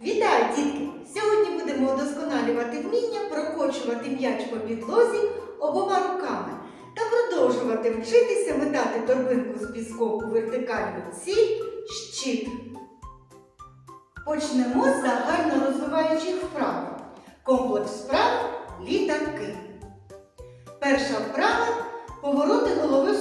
Вітаю, дітки! Сьогодні будемо удосконалювати вміння прокочувати м'яч по підлозі обома руками та продовжувати вчитися метати торбинку з піском у вертикальну ціль щит. Почнемо з загально розвиваючих вправ. Комплекс вправ літаки. Перша вправа повороти голови в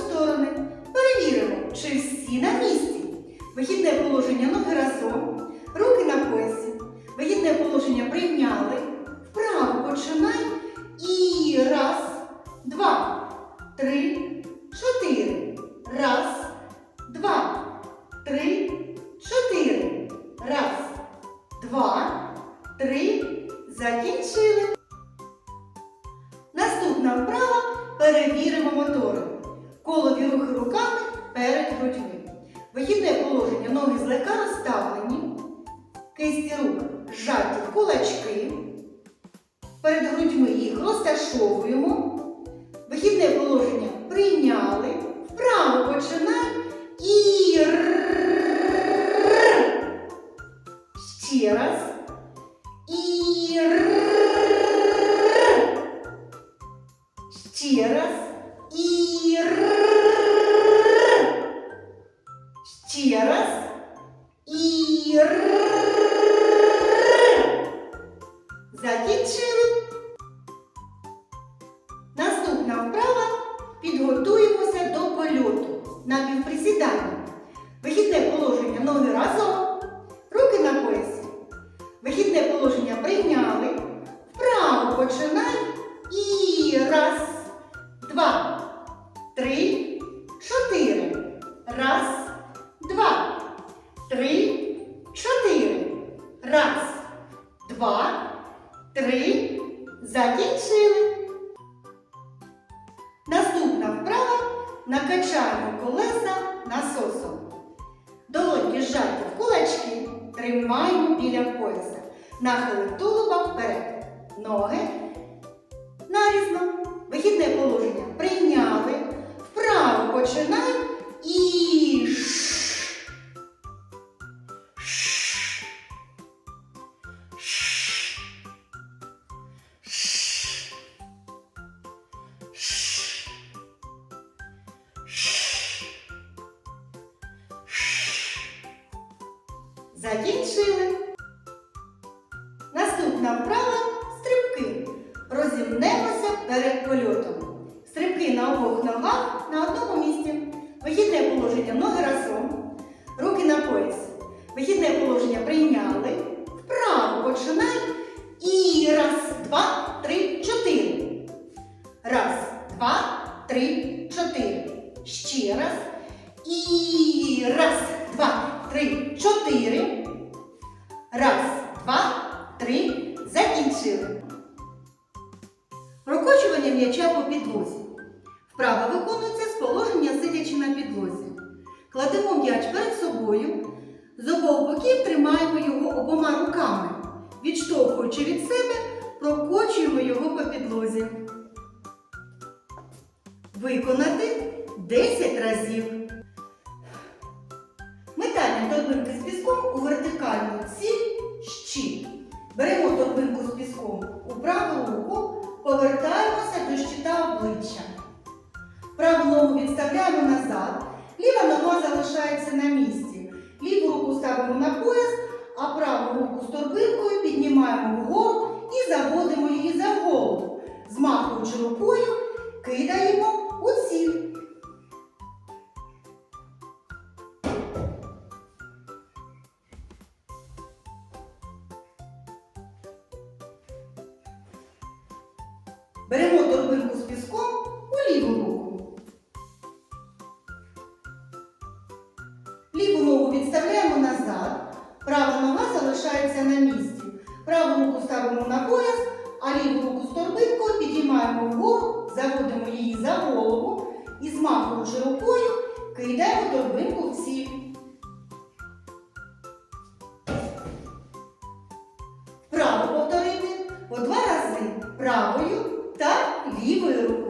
перевіримо мотори. Колові рухи руками перед грудьми. Вихідне положення ноги злегка розставлені. Кисті рук зжаті в кулачки. Перед грудьми їх розташовуємо. Вихідне положення прийняли. Вправо починай Ще раз. І. Ще раз. І. Закінчили. Наступна вправа. Підготуємося до польоту на півприсідання. Вихідне положення ноги разом. Руки на поясі. Вихідне положення прийняли. Вправо починай. Накачаємо колеса насосом. Долоньки зжаті в кулачки, тримаємо біля пояса. Нахили тулуба вперед. Ноги нарізно. Вихідне положення прийняли. Вправо починай Закінчили. Наступна вправа стрибки. Розімнемося перед польотом. Стрибки на обох ногах на одному місці. Вихідне положення ноги разом. Руки на поясі. Вихідне положення прийняли. Вправо починай. І раз, два, три, чотири. Раз, два, три, чотири. Ще раз. І раз, чотири. Раз, два, три. Закінчили. Прокочування м'яча по підлозі. Вправа виконується з положення сидячи на підлозі. Кладемо м'яч перед собою. З обох боків тримаємо його обома руками. Відштовхуючи від себе, прокочуємо його по підлозі. Виконати 10 разів. Ногу назад, ліва нога залишається на місці. Ліву руку ставимо на пояс, а праву руку з торбинкою піднімаємо вгору і заводимо її за голову. Змахуючи рукою, кидаємо у ціль. Беремо Ліву ногу відставляємо назад, права нога залишається на місці. Праву руку ставимо на пояс, а ліву руку з торбинкою підіймаємо вгору, заводимо її за голову і змахуючи рукою кидаємо торбинку в ціль. Вправо повторити по два рази правою та лівою рукою.